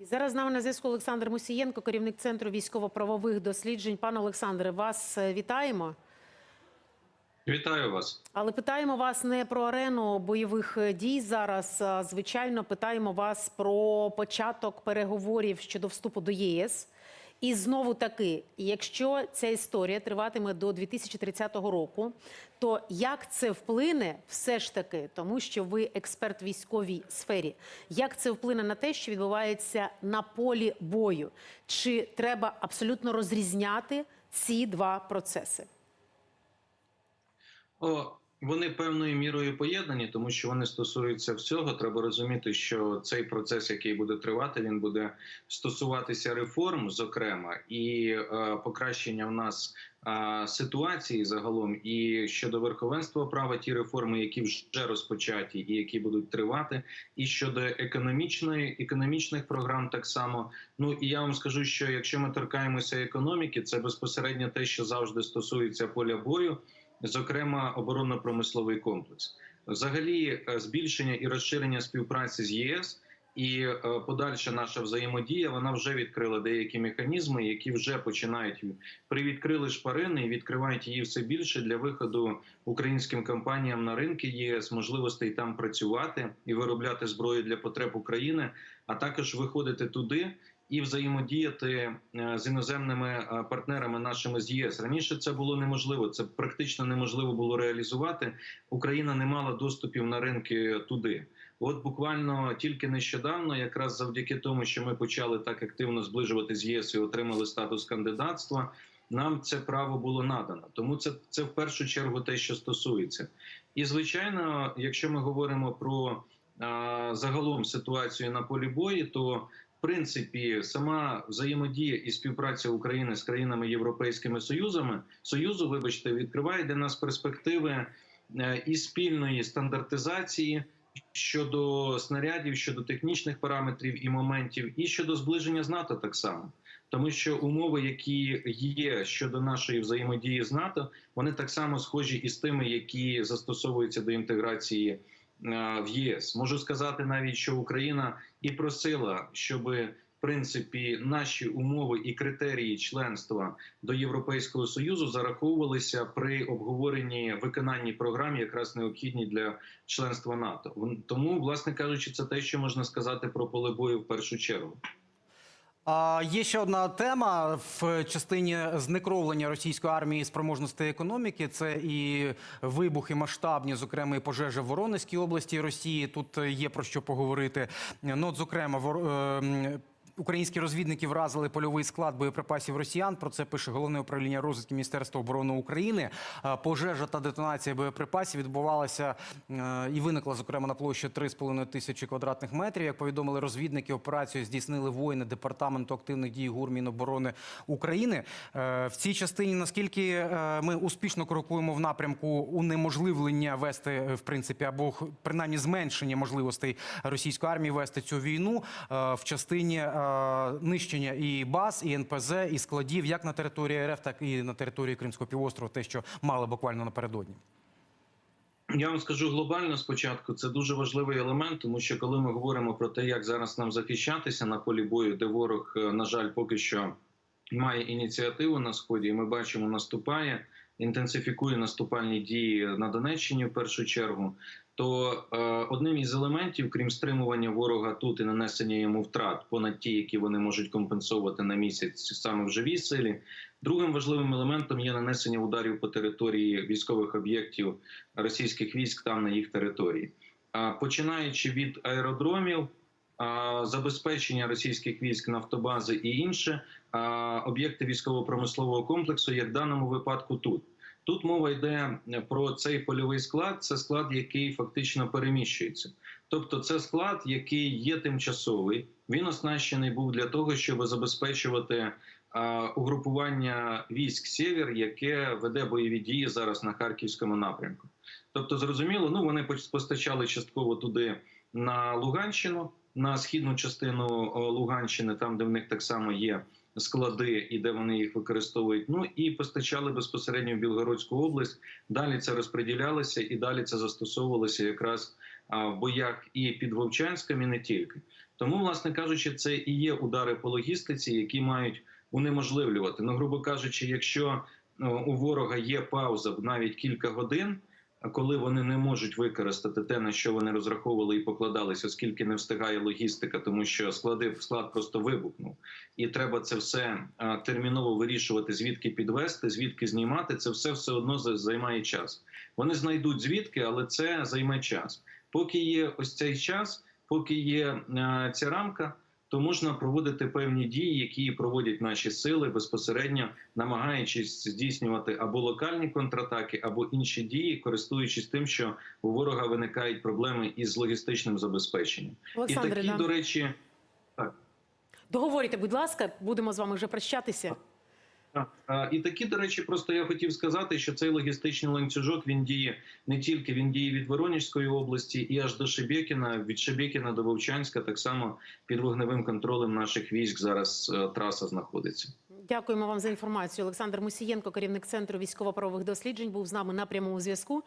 І зараз з нами на зв'язку Олександр Мусієнко, керівник центру військово-правових досліджень. Пане Олександре, вас е, вітаємо. Вітаю вас. Але питаємо вас не про арену бойових е, дій зараз. а, Звичайно, питаємо вас про початок переговорів щодо вступу до єС. І знову таки, якщо ця історія триватиме до 2030 року, то як це вплине все ж таки, тому що ви експерт військовій сфері, як це вплине на те, що відбувається на полі бою? Чи треба абсолютно розрізняти ці два процеси? Вони певною мірою поєднані, тому що вони стосуються всього. Треба розуміти, що цей процес, який буде тривати, він буде стосуватися реформ, зокрема, і е, покращення в нас е, ситуації загалом. І щодо верховенства права, ті реформи, які вже розпочаті і які будуть тривати, і щодо економічної економічних програм, так само. Ну і я вам скажу, що якщо ми торкаємося економіки, це безпосередньо те, що завжди стосується поля бою зокрема оборонно-промисловий комплекс. Взагалі, е, збільшення і розширення співпраці з ЄС і е, подальша наша взаємодія вона вже відкрила деякі механізми, які вже починають привідкрили шпарини і відкривають її все більше для виходу українським компаніям на ринки ЄС, можливостей там працювати і виробляти зброю для потреб України, а також виходити туди і взаємодіяти е, з іноземними е, партнерами нашими з ЄС. Раніше це було неможливо. Це практично неможливо було реалізувати. Україна не мала доступів на ринки туди. От буквально тільки нещодавно, якраз завдяки тому, що ми почали так активно зближувати з ЄС і отримали статус кандидатства. Нам це право було надано, тому це це в першу чергу те, що стосується, і звичайно, якщо ми говоримо про а, загалом ситуацію на полі бою, то принципі сама взаємодія і співпраця України з країнами Європейськими Союзами Союзу, вибачте, відкриває для нас перспективи е, і спільної стандартизації щодо снарядів, щодо технічних параметрів і моментів, і щодо зближення з НАТО так само. Тому що умови, які є щодо нашої взаємодії з НАТО, вони так само схожі із тими, які застосовуються до інтеграції в ЄС. Можу сказати навіть, що Україна і просила, щоб в принципі наші умови і критерії членства до Європейського союзу зараховувалися при обговоренні виконанні програм, якраз необхідні для членства НАТО. Тому, власне кажучи, це те, що можна сказати про поле бою в першу чергу. А є ще одна тема в частині знекровлення російської армії спроможності економіки. Це і вибухи масштабні, зокрема і пожежа в Воронезькій області Росії. Тут є про що поговорити. Ну, от, зокрема, ем, Українські розвідники вразили польовий склад боєприпасів росіян. Про це пише головне управління розвідки Міністерства оборони України. Е, Пожежа та детонація боєприпасів відбувалася е, і виникла зокрема на площі 3,5 тисячі квадратних метрів. Як повідомили розвідники, операцію здійснили воїни департаменту активних дій ГУР Міноборони України. Е, В цій частині наскільки ми успішно крокуємо в напрямку унеможливлення вести в принципі або принаймні зменшення можливостей російської армії вести цю війну в частині нищення і баз, і НПЗ, і складів, як на території РФ, так і на території Кримського півострова, те, що мали буквально напередодні. Я вам скажу глобально спочатку. Це дуже важливий елемент, тому що коли ми говоримо про те, як зараз нам захищатися на полі бою, де ворог, е, на жаль, поки що має ініціативу на сході, і ми бачимо, наступає, інтенсифікує наступальні дії на Донеччині в першу чергу. То е, одним із елементів, крім стримування ворога тут і нанесення йому втрат, понад ті, які вони можуть компенсувати на місяць саме в живій силі. Другим важливим елементом є нанесення ударів по території військових об'єктів російських військ там на їх території, починаючи від аеродромів. Забезпечення російських військ нафтобази і інше об'єкти військово-промислового комплексу, як в даному випадку тут. Тут мова йде про цей польовий склад. Це склад, який фактично переміщується. Тобто, це склад, який є тимчасовий. Він оснащений був для того, щоб забезпечувати угрупування військ Сєвєр, яке веде бойові дії зараз на харківському напрямку. Тобто, зрозуміло, ну вони постачали частково туди на Луганщину, на східну частину Луганщини, там де в них так само є склади і де вони їх використовують. Ну і постачали безпосередньо в Білгородську область. Далі це розподілялося і далі це застосовувалося якраз в боях і під Вовчанськом, і не тільки. Тому, власне кажучи, це і є удари по логістиці, які мають унеможливлювати. Ну, грубо кажучи, якщо ну, у ворога є пауза навіть кілька годин, коли вони не можуть використати те, на що вони розраховували і покладалися, оскільки не встигає логістика, тому що склади склад просто вибухнув, і треба це все терміново вирішувати, звідки підвести, звідки знімати. Це все все одно за- займає час. Вони знайдуть звідки, але це займе час. Поки є ось цей час, поки є е, ця рамка, то можна проводити певні дії, які проводять наші сили безпосередньо, намагаючись здійснювати або локальні контратаки, або інші дії, користуючись тим, що у ворога виникають проблеми із логістичним забезпеченням. І такі, да. до речі, договорюйте, будь ласка, будемо з вами вже прощатися. А, І такі, до речі, просто я хотів сказати, що цей логістичний ланцюжок він діє не тільки він діє від Воронежської області і аж до Шебекіна, від Шебекіна до Вовчанська, так само під вогневим контролем наших військ зараз е, траса знаходиться. Дякуємо вам за інформацію. Олександр Мусієнко, керівник центру військово-правових досліджень, був з нами на прямому зв'язку.